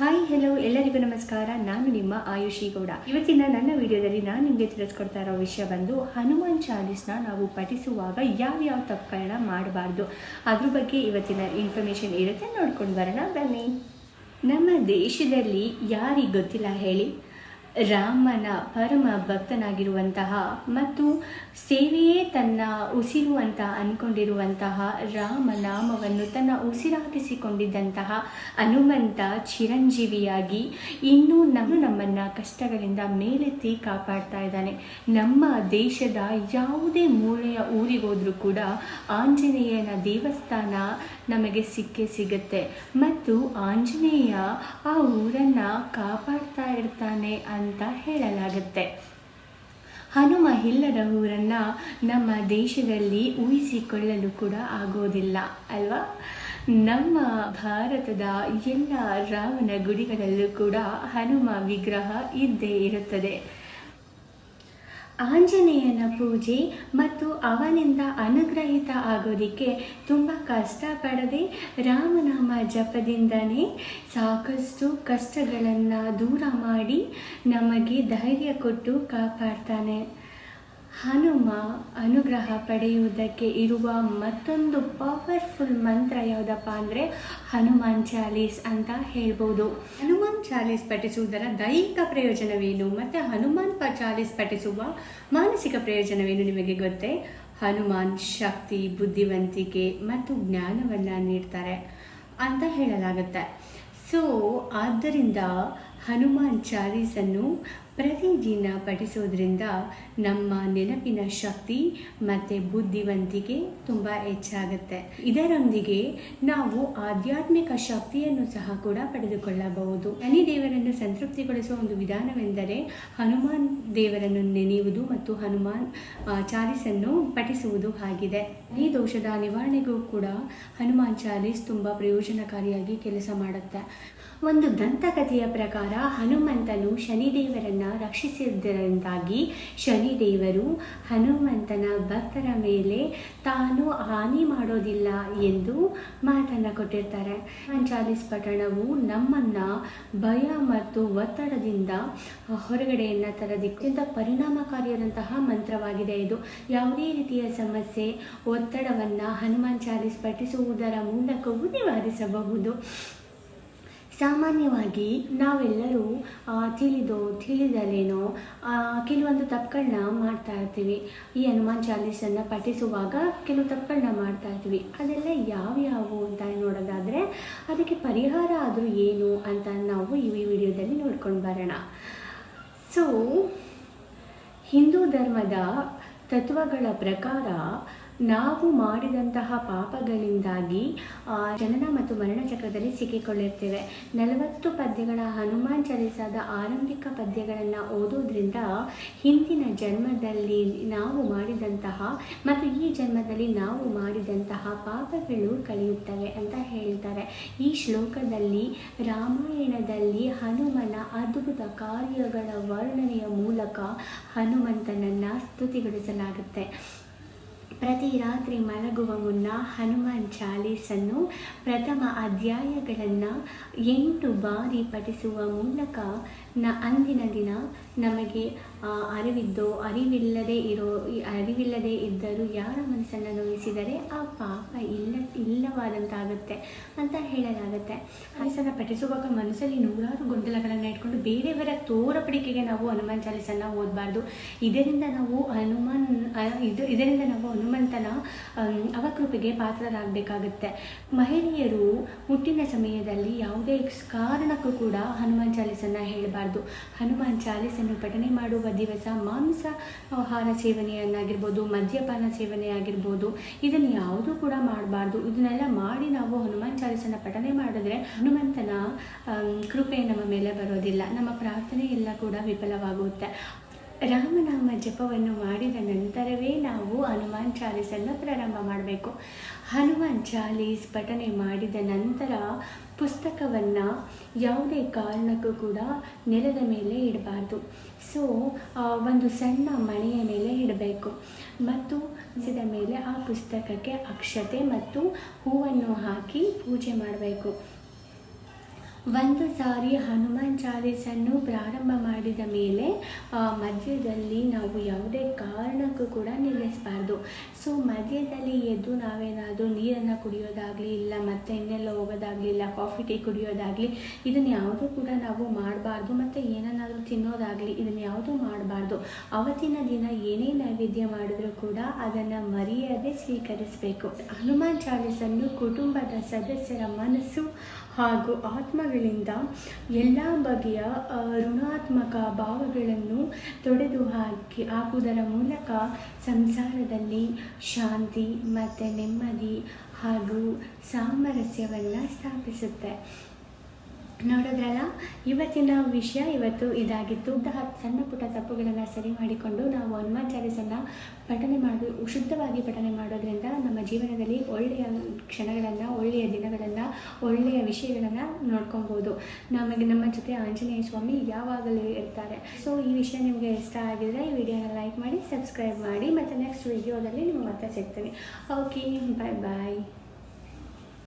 Hi hello ಎಲ್ಲರಿಗೂ ನಮಸ್ಕಾರ. ನಾನು ನಿಮ್ಮ ಆಯುಷಿ ಗೌಡ. ಇವತ್ತಿನ ನನ್ನ ವಿಡಿಯೋದಲ್ಲಿ ನಾನು ನಿಮಗೆ ತಿಳಿಸ್ಕೊಡ್ತಾ ಇರೋ ವಿಷಯ ಬಂದು ಹನುಮಾನ್ ಚಾಲೀಸ್ನ ನಾವು ಪಠಿಸುವಾಗ ಯಾವ್ಯಾವ ತಪ್ಪುಗಳನ್ನ ಮಾಡಬಾರ್ದು? ಅದ್ರ ಬಗ್ಗೆ ಇವತ್ತಿನ ಇನ್ಫಾರ್ಮೇಷನ್ ಇರುತ್ತೆ, ನೋಡ್ಕೊಂಡು ಬರೋಣ ಬನ್ನಿ. ನಮ್ಮ ದೇಶದಲ್ಲಿ ಯಾರಿಗೆ ಗೊತ್ತಿಲ್ಲ ಹೇಳಿ? ರಾಮನ ಪರಮ ಭಕ್ತನಾಗಿರುವಂತಹ ಮತ್ತು ಸೇವೆಯೇ ತನ್ನ ಉಸಿರು ಅಂತ ಅಂದ್ಕೊಂಡಿರುವಂತಹ ರಾಮನಾಮವನ್ನು ತನ್ನ ಉಸಿರಾಗಿಸಿಕೊಂಡಿದ್ದಂತಹ ಹನುಮಂತ ಚಿರಂಜೀವಿಯಾಗಿ ಇನ್ನೂ ನಮ್ಮ ನಮ್ಮನ್ನು ಕಷ್ಟಗಳಿಂದ ಮೇಲೆತ್ತಿ ಕಾಪಾಡ್ತಾ ಇದ್ದಾನೆ. ನಮ್ಮ ದೇಶದ ಯಾವುದೇ ಮೂಲೆಯ ಊರಿಗೋದ್ರೂ ಕೂಡ ಆಂಜನೇಯನ ದೇವಸ್ಥಾನ ನಮಗೆ ಸಿಕ್ಕೇ ಸಿಗುತ್ತೆ. ಮತ್ತು ಆಂಜನೇಯ ಆ ಊರನ್ನು ಕಾಪಾಡ್ತಾ ಇರ್ತಾನೆ ಅಂತ ಹೇಳಲಾಗುತ್ತೆ. ಹನುಮ ಇಲ್ಲದ ಊರನ್ನು ನಮ್ಮ ದೇಶದಲ್ಲಿ ಊಹಿಸಿಕೊಳ್ಳಲು ಕೂಡ ಆಗೋದಿಲ್ಲ, ಅಲ್ವಾ? ನಮ್ಮ ಭಾರತದ ಎಲ್ಲ ರಾಮನ ಗುಡಿಗಳಲ್ಲೂ ಕೂಡ ಹನುಮ ವಿಗ್ರಹ ಇದ್ದೇ ಇರುತ್ತದೆ. ಆಂಜನೇಯನ ಪೂಜೆ ಮತ್ತು ಅವನಿಂದ ಅನುಗ್ರಹಿತ ಆಗೋದಕ್ಕೆ ತುಂಬ ಕಷ್ಟಪಡದೆ ರಾಮನಾಮ ಜಪದಿಂದನೇ ಸಾಕಷ್ಟು ಕಷ್ಟಗಳನ್ನು ದೂರ ಮಾಡಿ ನಮಗೆ ಧೈರ್ಯ ಕೊಟ್ಟು ಕಾಪಾಡ್ತಾನೆ. ಹನುಮ ಅನುಗ್ರಹ ಪಡೆಯುವುದಕ್ಕೆ ಇರುವ ಮತ್ತೊಂದು ಪವರ್ಫುಲ್ ಮಂತ್ರ ಯಾವುದಪ್ಪ ಅಂದರೆ ಹನುಮಾನ್ ಚಾಲೀಸ್ ಅಂತ ಹೇಳ್ಬೋದು. ಹನುಮಾನ್ ಚಾಲೀಸ್ ಪಠಿಸುವುದರ ದೈಹಿಕ ಪ್ರಯೋಜನವೇನು? ಮತ್ತು ಹನುಮಾನ್ ಪ ಚಾಲೀಸ್ ಪಠಿಸುವ ಮಾನಸಿಕ ಪ್ರಯೋಜನವೇನು ನಿಮಗೆ ಗೊತ್ತೇ? ಹನುಮಾನ್ ಶಕ್ತಿ, ಬುದ್ಧಿವಂತಿಕೆ ಮತ್ತು ಜ್ಞಾನವನ್ನು ನೀಡ್ತಾರೆ ಅಂತ ಹೇಳಲಾಗುತ್ತೆ. ಸೊ ಆದ್ದರಿಂದ ಹನುಮಾನ್ ಚಾಲೀಸನ್ನು ಪ್ರತಿದಿನ ಪಠಿಸೋದ್ರಿಂದ ನಮ್ಮ ನೆನಪಿನ ಶಕ್ತಿ ಮತ್ತು ಬುದ್ಧಿವಂತಿಕೆ ತುಂಬ ಹೆಚ್ಚಾಗುತ್ತೆ. ಇದರೊಂದಿಗೆ ನಾವು ಆಧ್ಯಾತ್ಮಿಕ ಶಕ್ತಿಯನ್ನು ಸಹ ಕೂಡ ಪಡೆದುಕೊಳ್ಳಬಹುದು. ಶನಿ ದೇವರನ್ನು ಸಂತೃಪ್ತಿಗೊಳಿಸುವ ಒಂದು ವಿಧಾನವೆಂದರೆ ಹನುಮಾನ್ ದೇವರನ್ನು ನೆನೆಯುವುದು ಮತ್ತು ಹನುಮಾನ್ ಚಾಲೀಸನ್ನು ಪಠಿಸುವುದು ಆಗಿದೆ. ಈ ದೋಷದ ನಿವಾರಣೆಗೂ ಕೂಡ ಹನುಮಾನ್ ಚಾಲೀಸ್ ತುಂಬ ಪ್ರಯೋಜನಕಾರಿಯಾಗಿ ಕೆಲಸ ಮಾಡುತ್ತೆ. ಒಂದು ದಂತಕಥೆಯ ಪ್ರಕಾರ ಹನುಮಂತನು ಶನಿದೇವರನ್ನ ರಕ್ಷಿಸಿದ್ದರಿಂದಾಗಿ ಶನಿದೇವರು ಹನುಮಂತನ ಭಕ್ತರ ಮೇಲೆ ತಾನು ಹಾನಿ ಮಾಡೋದಿಲ್ಲ ಎಂದು ಮಾತನ್ನು ಕೊಟ್ಟಿರ್ತಾರೆ. ಹನುಮಾನ್ ಚಾಲೀಸ್ ಪಠಣವು ನಮ್ಮನ್ನ ಭಯ ಮತ್ತು ಒತ್ತಡದಿಂದ ಹೊರಗಡೆಯನ್ನು ತರದಿಕ್ಕೆ ಪರಿಣಾಮಕಾರಿಯಾದಂತಹ ಮಂತ್ರವಾಗಿದೆ ಇದು. ಯಾವುದೇ ರೀತಿಯ ಸಮಸ್ಯೆ, ಒತ್ತಡವನ್ನು ಹನುಮಾನ್ ಚಾಲೀಸ್ ಪಠಿಸುವುದರ ಮೂಲಕವೂ ನಿವಾರಿಸಬಹುದು. ಸಾಮಾನ್ಯವಾಗಿ ನಾವೆಲ್ಲರೂ ತಿಳಿದೋ ತಿಳಿದಲೇನೋ ಕೆಲವೊಂದು ತಪ್ಪುಗಳನ್ನ ಮಾಡ್ತಾ ಇರ್ತೀವಿ. ಈ ಹನುಮಾನ್ ಚಾಲೀಸನ್ನು ಪಠಿಸುವಾಗ ಕೆಲವು ತಪ್ಪುಗಳನ್ನ ಮಾಡ್ತಾ ಇರ್ತೀವಿ. ಅದೆಲ್ಲ ಯಾವ್ಯಾವು ಅಂತ ನೋಡೋದಾದರೆ, ಅದಕ್ಕೆ ಪರಿಹಾರ ಆದರೂ ಏನು ಅಂತ ನಾವು ಈ ವಿಡಿಯೋದಲ್ಲಿ ನೋಡ್ಕೊಂಡು ಬರೋಣ. ಸೊ ಹಿಂದೂ ಧರ್ಮದ ತತ್ವಗಳ ಪ್ರಕಾರ ನಾವು ಮಾಡಿದಂತಹ ಪಾಪಗಳಿಂದಾಗಿ ಜನನ ಮತ್ತು ಮರಣ ಚಕ್ರದಲ್ಲಿ ಸಿಕ್ಕಿಕೊಳ್ಳಿರ್ತೇವೆ ನಲವತ್ತು ಪದ್ಯಗಳ ಹನುಮಾನ್ ಚಾಲಿಸಾದ ಆರಂಭಿಕ ಪದ್ಯಗಳನ್ನು ಓದೋದ್ರಿಂದ ಹಿಂದಿನ ಜನ್ಮದಲ್ಲಿ ನಾವು ಮಾಡಿದಂತಹ ಮತ್ತು ಈ ಜನ್ಮದಲ್ಲಿ ನಾವು ಮಾಡಿದಂತಹ ಪಾಪಗಳು ಕಳೆಯುತ್ತವೆ ಅಂತ ಹೇಳ್ತಾರೆ. ಈ ಶ್ಲೋಕದಲ್ಲಿ ರಾಮಾಯಣದಲ್ಲಿ ಹನುಮನ ಅದ್ಭುತ ಕಾರ್ಯಗಳ ವರ್ಣನೆಯ ಮೂಲಕ ಹನುಮಂತನನ್ನು ಸ್ತುತಿಗೊಳಿಸಲಾಗುತ್ತೆ. ಪ್ರತಿ ರಾತ್ರಿ ಮಲಗುವ ಮುನ್ನ ಹನುಮಾನ್ ಚಾಲೀಸನ್ನು ಪ್ರಥಮ ಅಧ್ಯಾಯಗಳನ್ನು ಎಂಟು ಬಾರಿ ಪಠಿಸುವ ಮೂಲಕ ನ ಅಂದಿನ ದಿನ ನಮಗೆ ಅರಿವಿದ್ದೋ ಅರಿವಿಲ್ಲದೆ ಇರೋ ಅರಿವಿಲ್ಲದೆ ಇದ್ದರೂ ಯಾರ ಮನಸ್ಸನ್ನು ನೋಯಿಸಿದರೆ ಆ ಪಾಪ ಇಲ್ಲ, ಇಲ್ಲವಾದಂತಾಗುತ್ತೆ ಅಂತ ಹೇಳಲಾಗುತ್ತೆ. ಹರಿಸನ ಪಠಿಸುವಾಗ ಮನಸ್ಸಲ್ಲಿ ನೂರಾರು ಗೊಂದಲಗಳನ್ನು ಇಟ್ಕೊಂಡು ಬೇರೆಯವರ ತೋರಪಡಿಕೆಗೆ ನಾವು ಹನುಮಾನ್ ಚಾಲೀಸನ್ನು ಓದಬಾರ್ದು. ಇದರಿಂದ ನಾವು ಹನುಮಾನ್ ಇದು, ಇದರಿಂದ ನಾವು ಹನುಮಂತನ ಅವಕೃಪೆಗೆ ಪಾತ್ರರಾಗಬೇಕಾಗುತ್ತೆ. ಮಹಿಳೆಯರು ಹುಟ್ಟಿನ ಸಮಯದಲ್ಲಿ ಯಾವುದೇ ಕಾರಣಕ್ಕೂ ಕೂಡ ಹನುಮಾನ್ ಚಾಲೀಸನ್ನು ಹೇಳಬಾರ್ದು. ಹನುಮಾನ್ ಚಾಲೀಸನ್ನು ಪಠನೆ ಮಾಡುವ ದಿವಸ ಮಾಂಸ ಆಹಾರ ಸೇವನೆಯನ್ನಾಗಿರ್ಬೋದು, ಮದ್ಯಪಾನ ಸೇವನೆ ಆಗಿರ್ಬೋದು ಇದನ್ನು ಯಾವುದೂ ಕೂಡ ಮಾಡಬಾರ್ದು. ಇದನ್ನೆಲ್ಲ ಮಾಡಿ ನಾವು ಹನುಮಾನ್ ಚಾಲಿಸನ ಪಠನೆ ಮಾಡಿದ್ರೆ ಹನುಮಂತನ ಕೃಪೆ ನಮ್ಮ ಮೇಲೆ ಬರೋದಿಲ್ಲ. ನಮ್ಮ ಪ್ರಾರ್ಥನೆ ಎಲ್ಲ ಕೂಡ ವಿಫಲವಾಗುತ್ತೆ. ರಾಮನಾಮ ಜಪವನ್ನು ಮಾಡಿದ ನಂತರವೇ ನಾವು ಹನುಮಾನ್ ಚಾಲೀಸನ್ನು ಪ್ರಾರಂಭ ಮಾಡಬೇಕು. ಹನುಮಾನ್ ಚಾಲೀಸ್ ಪಠನೆ ಮಾಡಿದ ನಂತರ ಪುಸ್ತಕವನ್ನು ಯಾವುದೇ ಕಾರಣಕ್ಕೂ ಕೂಡ ನೆಲದ ಮೇಲೆ ಇಡಬಾರ್ದು. ಸೊ ಒಂದು ಸಣ್ಣ ಮಣೆಯ ಮೇಲೆ ಇಡಬೇಕು. ಮತ್ತು ಸಿದ ಮೇಲೆ ಆ ಪುಸ್ತಕಕ್ಕೆ ಅಕ್ಷತೆ ಮತ್ತು ಹೂವನ್ನು ಹಾಕಿ ಪೂಜೆ ಮಾಡಬೇಕು. ಒಂದು ಸಾರಿ ಹನುಮಾನ್ ಚಾಲೀಸನ್ನು ಪ್ರಾರಂಭ ಮಾಡಿದ ಮೇಲೆ ಮಧ್ಯದಲ್ಲಿ ನಾವು ಯಾವುದೇ ಕಾರಣಕ್ಕೂ ಕೂಡ ನಿಲ್ಲಿಸಬಾರ್ದು. ಸೊ ಮಧ್ಯದಲ್ಲಿ ಎದ್ದು ನಾವೇನಾದರೂ ನೀರನ್ನು ಕುಡಿಯೋದಾಗಲಿ, ಇಲ್ಲ ಮತ್ತೆ ಇನ್ನೆಲ್ಲ ಹೋಗೋದಾಗಲಿ, ಇಲ್ಲ ಕಾಫಿ ಟೀ ಕುಡಿಯೋದಾಗಲಿ ಇದನ್ನು ಯಾವುದೂ ಕೂಡ ನಾವು ಮಾಡಬಾರ್ದು. ಮತ್ತು ಏನನ್ನಾದರೂ ತಿನ್ನೋದಾಗಲಿ ಇದನ್ನು ಯಾವುದೂ ಮಾಡಬಾರ್ದು. ಅವತ್ತಿನ ದಿನ ಏನೇ ನೈವೇದ್ಯ ಮಾಡಿದ್ರೂ ಕೂಡ ಅದನ್ನು ಮರೆಯದೆ ಸ್ವೀಕರಿಸಬೇಕು. ಹನುಮಾನ್ ಚಾಲೀಸನ್ನು ಕುಟುಂಬದ ಸದಸ್ಯರ ಮನಸ್ಸು ಹಾಗೂ ಆತ್ಮಗಳಿಂದ ಎಲ್ಲ ಬಗೆಯ ಋಣಾತ್ಮಕ ಭಾವಗಳನ್ನು ತೊಡೆದು ಹಾಕಿ ಹಾಕುವುದರ ಮೂಲಕ ಸಂಸಾರದಲ್ಲಿ ಶಾಂತಿ ಮತ್ತು ನೆಮ್ಮದಿ ಹಾಗೂ ಸಾಮರಸ್ಯವನ್ನು ಸ್ಥಾಪಿಸುತ್ತೆ. ನೋಡೋದ್ರಲ್ಲ? ಇವತ್ತಿನ ವಿಷಯ ಇವತ್ತು ಇದಾಗಿತ್ತು. ಸಣ್ಣ ಪುಟ್ಟ ತಪ್ಪುಗಳನ್ನು ಸರಿ ಮಾಡಿಕೊಂಡು ನಾವು ಹನುಮಾನ್ ಪಠನೆ ಮಾಡಿ, ಶುದ್ಧವಾಗಿ ಪಠನೆ ಮಾಡೋದ್ರಿಂದ ನಮ್ಮ ಜೀವನದಲ್ಲಿ ಒಳ್ಳೆಯ ಕ್ಷಣಗಳನ್ನು, ಒಳ್ಳೆಯ ದಿನಗಳನ್ನು, ಒಳ್ಳೆಯ ವಿಷಯಗಳನ್ನು ನೋಡ್ಕೊಬೋದು. ನಮಗೆ ನಮ್ಮ ಜೊತೆ ಆಂಜನೇಯ ಸ್ವಾಮಿ ಯಾವಾಗಲೂ ಇರ್ತಾರೆ. ಸೊ ಈ ವಿಷಯ ನಿಮಗೆ ಇಷ್ಟ ಆಗಿದರೆ ಈ ವಿಡಿಯೋನ ಲೈಕ್ ಮಾಡಿ, ಸಬ್ಸ್ಕ್ರೈಬ್ ಮಾಡಿ, ಮತ್ತು ನೆಕ್ಸ್ಟ್ ವಿಡಿಯೋದಲ್ಲಿ ನಿಮ್ಗೆ ಮತ್ತೆ ಸಿಗ್ತೀನಿ. ಓಕೆ ಬಾಯ್ ಬಾಯ್